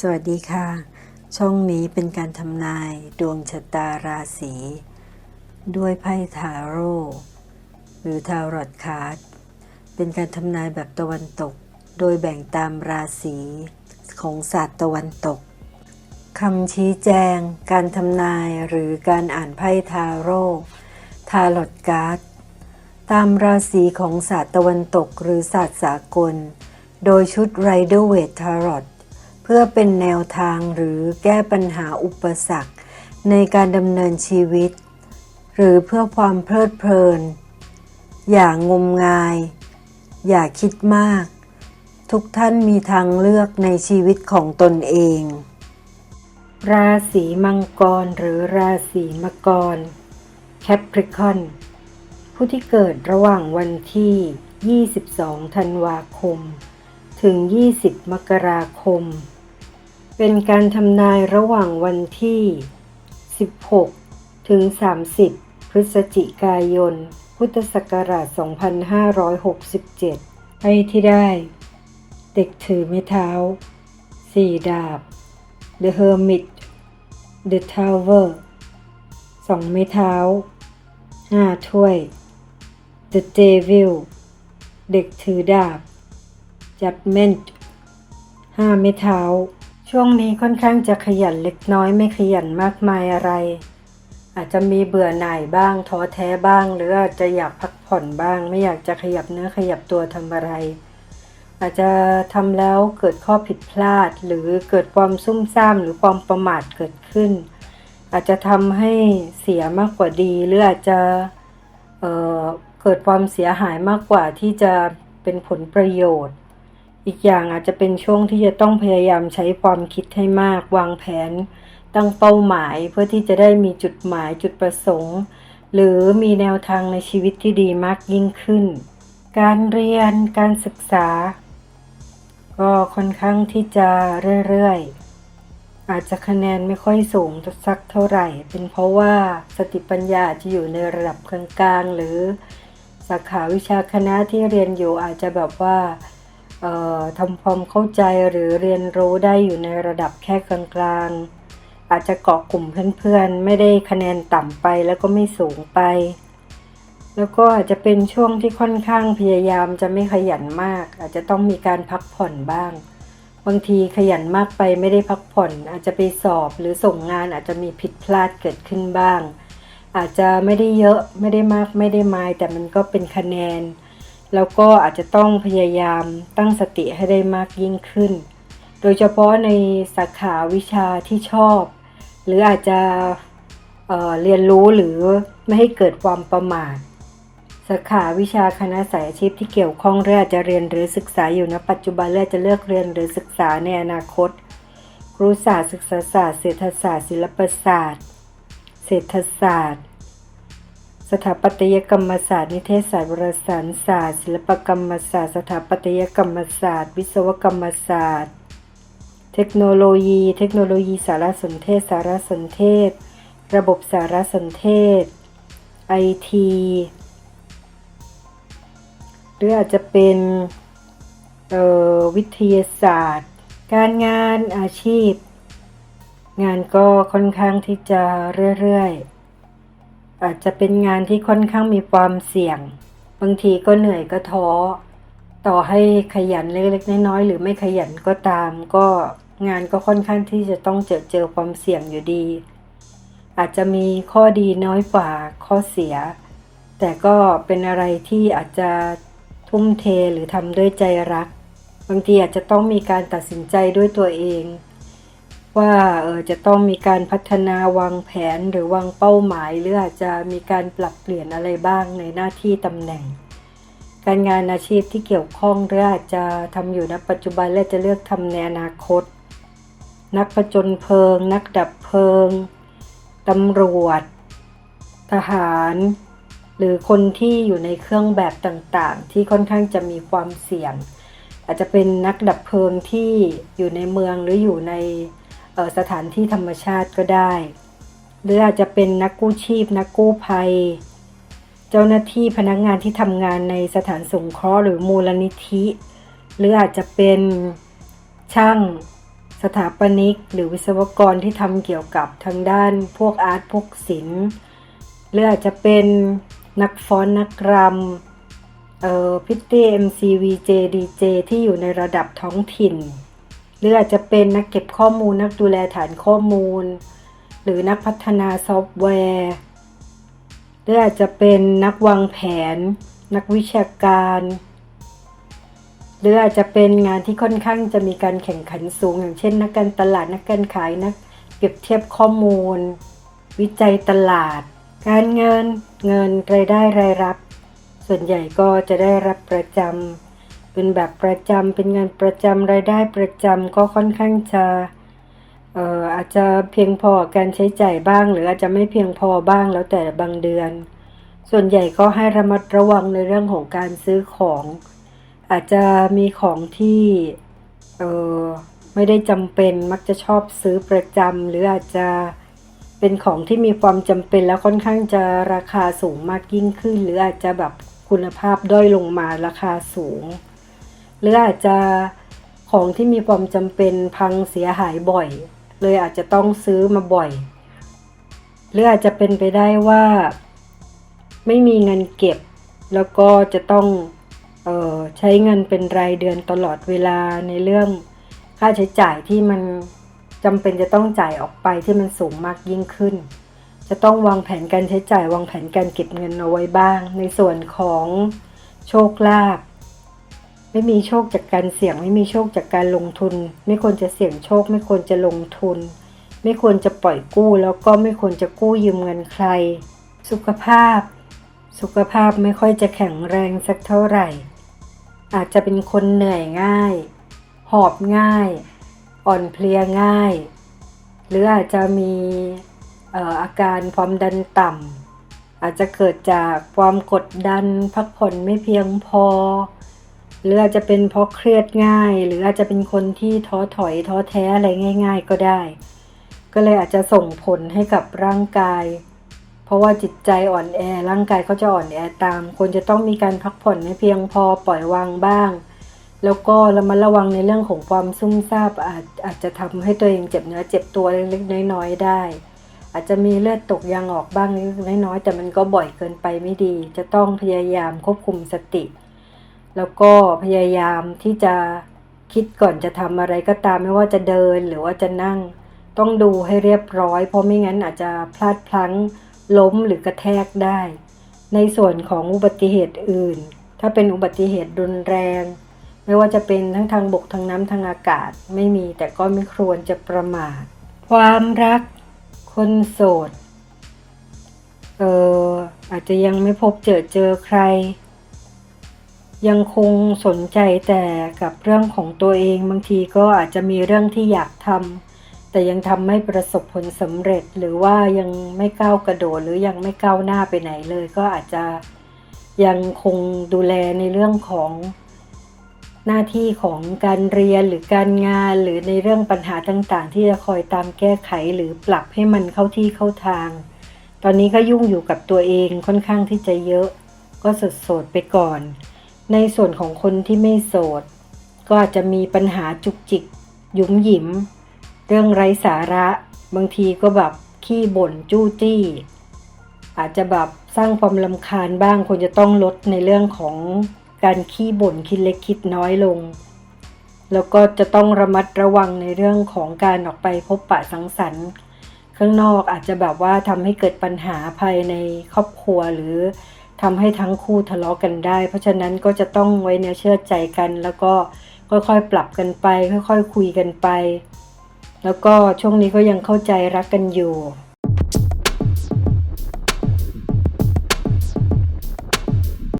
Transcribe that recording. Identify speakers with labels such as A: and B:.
A: สวัสดีค่ะ ช่องนี้เป็นการทำนายดวงชะตาราศีด้วยไพ่ทาโร่หรือทารอตคาร์ดเป็นการทำนายแบบตะวันตก โดยแบ่งตามราศีของศาสตร์ตะวันตกคำชี้แจง การทำนายหรือการอ่านไพ่ทาโร่ทารอตการ์ดตามราศีของศาสตร์ตะวันตกหรือศาสตร์สากล โดยชุด Rider Waite Tarot เเพื่อเป็นแนวทางหรือแก้ปัญหาอุปสรรค ในการดำเนินชีวิต หรือเพื่อความเพลิดเพลิน อย่างงมงาย อย่าคิดมาก ทุกท่านมีทางเลือกในชีวิตของตนเอง ราศีมังกรหรือราศีมกร Capricorn ผู้ที่เกิดระหว่างวันที่ 22 ธันวาคม ถึง 20 มกราคม เป็นการทำนายระหว่างวันที่ 16 ถึง 30 พฤศจิกายน พุทธศักราช 2567ให้ที่ได้ เด็กถือไม้เท้า สี่ดาบ The Hermit The Tower สองไม้เท้าห้าถ้วย The Devil เด็กถือดาบ Judgment ห้าไม้เท้า ช่วงนี้ค่อนข้างจะขยันเล็กน้อยไม่ขยันมากมายอะไร อาจจะมีเบื่อหน่ายบ้างท้อแท้บ้าง หรืออาจจะอยากพักผ่อนบ้าง ไม่อยากจะขยับเนื้อขยับตัวทำอะไร อาจจะทำแล้วเกิดข้อผิดพลาด หรือเกิดความซุ่มซ่ามหรือความประมาทเกิดขึ้น อาจจะทำให้เสียมากกว่าดีหรืออาจจะเเกิดความเสียหายมากกว่าที่จะเป็นผลประโยชน์ อีกอย่างอาจจะเป็นช่วงที่จะต้องพยายามใช้ความคิดให้มาก วางแผน ตั้งเป้าหมายเพื่อที่จะได้มีจุดหมายจุดประสงค์ หรือมีแนวทางในชีวิตที่ดีมากยิ่งขึ้น การเรียนการศึกษา ก็ค่อนข้างที่จะเรื่อยๆ อาจจะคะแนนไม่ค่อยสูงสักเท่าไหร่ เป็นเพราะว่าสติปัญญาจะอยู่ในระดับกลางๆ หรือสาขาวิชาคณะที่เรียนอยู่อาจจะแบบว่า ทำความเข้าใจหรือเรียนรู้ได้อยู่ในระดับแค่กลางๆ อาจจะเกาะกลุ่มเพื่อนๆ ไม่ได้คะแนนต่ำไปแล้วก็ไม่สูงไป แล้วก็อาจจะเป็นช่วงที่ค่อนข้างพยายามจะไม่ขยันมาก อาจจะต้องมีการพักผ่อนบ้าง บางทีขยันมากไปไม่ได้พักผ่อน อาจจะไปสอบหรือส่งงานอาจจะมีผิดพลาดเกิดขึ้นบ้าง อาจจะไม่ได้เยอะไม่ได้มากไม่ได้มายแต่มันก็เป็นคะแนน แล้วก็อาจจะต้องพยายามตั้งสติให้ได้มากยิ่งขึ้น โดยเฉพาะในสาขาวิชาที่ชอบ หรืออาจจะเเรียนรู้หรือไม่ให้เกิดความประมาทสาขาวิชาคณะสายอาชีพที่เกี่ยวข้องเรืออาจจะเรียนหรือศึกษาอยู่ณปัจจุบันเรือจะเลือกเรียนหรือศึกษาในอนาคต ครูศาสตร์ศึกษาศาสตร์เศรษฐศาสตร์ศิลปศาสตร์ เศรษฐศาสตร์ สถาปัตยกรรมศาสตร์ นิเทศศาสตร์วารสารศาสตร์ ศิลปกรรมศาสตร์ สถาปัตยกรรมศาสตร์ วิศวกรรมศาสตร์ เทคโนโลยี เทคโนโลยีสารสนเทศ สารสนเทศ ระบบสารสนเทศไอทีหรืออาจจะเป็นวิทยาศาสตร์ การงานอาชีพ งานก็ค่อนข้างที่จะเรื่อยๆ อาจจะเป็นงานที่ค่อนข้างมีความเสี่ยง บางทีก็เหนื่อยก็ท้อ ต่อให้ขยันเล็กๆน้อยๆหรือไม่ขยันก็ตาม ก็งานก็ค่อนข้างที่จะต้องเจอเจอความเสี่ยงอยู่ดี อาจจะมีข้อดีน้อยกว่าข้อเสีย แต่ก็เป็นอะไรที่อาจจะทุ่มเทหรือทำด้วยใจรัก บางทีอาจจะต้องมีการตัดสินใจด้วยตัวเอง ว่าเออจะต้องมีการพัฒนาวางแผนหรือวางเป้าหมาย หรืออาจจะมีการปรับเปลี่ยนอะไรบ้างในหน้าที่ตำแหน่ง การงานอาชีพที่เกี่ยวข้องหรืออาจจะทำอยู่ณปัจจุบันและจะเลือกทำในอนาคต นักประจนเพลิง นักดับเพลิงตำรวจ ทหาร หรือคนที่อยู่ในเครื่องแบบต่างๆ ที่ค่อนข้างจะมีความเสี่ยง อาจจะเป็นนักดับเพลิงที่อยู่ในเมืองหรืออยู่ใน สถานที่ธรรมชาติก็ได้ หรืออาจจะเป็นนักกู้ชีพ นักกู้ภัย เจ้าหน้าที่พนักงานที่ทำงานในสถานสงเคราะห์หรือมูลนิธิ หรืออาจจะเป็นช่างสสถาปนิก หรือวิศวกรที่ทำเกี่ยวกับทางด้านพวกอาร์ตพวกศิลป์หรืออาจจะเป็นนักฟ้อนนักรำเอ่อพิตตี้เอ็มซีวีเจดีเจที่อยู่ในระดับท้องถิ่น หรืออาจจะเป็นนักเก็บข้อมูลนักดูแลฐานข้อมูล หรือนักพัฒนาซอฟต์แวร์หรืออาจจะเป็นนักวางแผน นักวิชาการ หรืออาจจะเป็นงานที่ค่อนข้างจะมีการแข่งขันสูง อย่างเช่น นักการตลาดนักการขายนักเปรียบเทียบข้อมูล วิจัยตลาด การเงินเงินรายได้รายรับ ส่วนใหญ่ก็จะได้รับประจำ เป็นแบบประจำเป็นเงินประจำรายได้ประจำก็ค่อนข้างจะเอ่ออาจจะเพียงพอการใช้จ่ายบ้าง หรืออาจจะไม่เพียงพอบ้างแล้วแต่บางเดือน ส่วนใหญ่ก็ให้ระมัดระวังในเรื่องของการซื้อของ อาจจะมีของที่เออไม่ได้จำเป็นมักจะชอบซื้อประจำหรืออาจจะเป็นของที่มีความจำเป็นแล้วค่อนข้างจะราคาสูงมากยิ่งขึ้น หรืออาจจะแบบคุณภาพด้อยลงมาราคาสูง หรืออาจจะของที่มีความจำเป็นพังเสียหายบ่อย เลยอาจจะต้องซื้อมาบ่อย หรืออาจจะเป็นไปได้ว่า ไม่มีเงินเก็บ แล้วก็จะต้องออใช้เงินเป็นรายเดือนตลอดเวลาในเรื่องค่าใช้จ่ายที่มันจำเป็นจะต้องจ่ายออกไปที่มันสูงมากยิ่งขึ้น จะต้องวางแผนการใช้จ่ายวางแผนการเก็บเงินเอาไว้บ้าง ในส่วนของโชคลาภ ไม่มีโชคจากการเสี่ยง ไม่มีโชคจากการลงทุน ไม่ควรจะเสี่ยงโชค ไม่ควรจะลงทุน ไม่ควรจะปล่อยกู้ แล้วก็ไม่ควรจะกู้ยืมเงินใคร สุขภาพ สุขภาพไม่ค่อยจะแข็งแรงสักเท่าไหร่ อาจจะเป็นคนเหนื่อยง่าย หอบง่าย อ่อนเพลียง่าย หรืออาจจะมีออาการความดันต่ำอาจจะเกิดจากความกดดันพักผ่อนไม่เพียงพอ หรืออาจจะเป็นเพราะเครียดง่าย หรืออาจจะเป็นคนที่ท้อถอยท้อแท้อะไรง่าย ๆ ก็ได้ ก็เลยอาจจะส่งผลให้กับร่างกาย เพราะว่าจิตใจอ่อนแอ ร่างกายก็จะอ่อนแอตามควรจะต้องมีการพักผ่อนให้เพียงพอปล่อยวางบ้าง แล้วก็ระมัดระวังในเรื่องของความซุ่มซ่ามอาจอาจจะทำให้ตัวเองเจ็บเนื้อเจ็บตัวเล็กๆน้อยๆได้ อาจจะมีเลือดตกยางออกบ้างเล็กๆน้อยๆแต่มันก็บ่อยเกินไปไม่ดี จะต้องพยายามควบคุมสติ แล้วก็พยายามที่จะคิดก่อนจะทำอะไรก็ตามไม่ว่าจะเดินหรือว่าจะนั่ง ต้องดูให้เรียบร้อย เพราะไม่งั้นอาจจะพลาดพลั้งล้มหรือกระแทกได้ ในส่วนของอุบัติเหตุอื่น ถ้าเป็นอุบัติเหตุรุนแรง ไม่ว่าจะเป็นทั้งทางบกทางน้ำทางอากาศไม่มีแต่ก็ไม่ควรจะประมาท ความรัก คนโสดเอออาจจะยังไม่พบเจอเจอใคร ยังคงสนใจแต่กับเรื่องของตัวเองบางทีก็อาจจะมีเรื่องที่อยากทำแต่ยังทำไม่ประสบผลสำเร็จ หรือว่ายังไม่ก้าวกระโดดหรือยังไม่ก้าวหน้าไปไหนเลย ก็อาจจะยังคงดูแลในเรื่องของหน้าที่ของการเรียนหรือการงานหรือในเรื่องปัญหาต่างๆ ที่จะคอยตามแก้ไขหรือปรับให้มันเข้าที่เข้าทาง ตอนนี้ก็ยุ่งอยู่กับตัวเองค่อนข้างที่จะเยอะ ก็สดโสดๆไปก่อน ในส่วนของคนที่ไม่โสด ก็อาจจะมีปัญหาจุกจิก หยุมหยิม เรื่องไร้สาระ บางทีก็แบบขี้บ่นจู้จี้ อาจจะแบบสร้างความลำคาญบ้างควรจะต้องลดในเรื่องของการขี้บ่นคิดเล็กคิดน้อยลง แล้วก็จะต้องระมัดระวังในเรื่องของการออกไปพบปะสังสรรค์ข้างนอกอาจจะแบบว่าทำให้เกิดปัญหาภายในครอบครัวหรือ ทำให้ทั้งคู่ทะเลาะกันได้ เพราะฉะนั้นก็จะต้องไว้เนื้อเชื่อใจกัน แล้วก็ค่อยๆปรับกันไป ค่อยๆคุยกันไป แล้วก็ช่วงนี้ก็ยังเข้าใจรักกันอยู่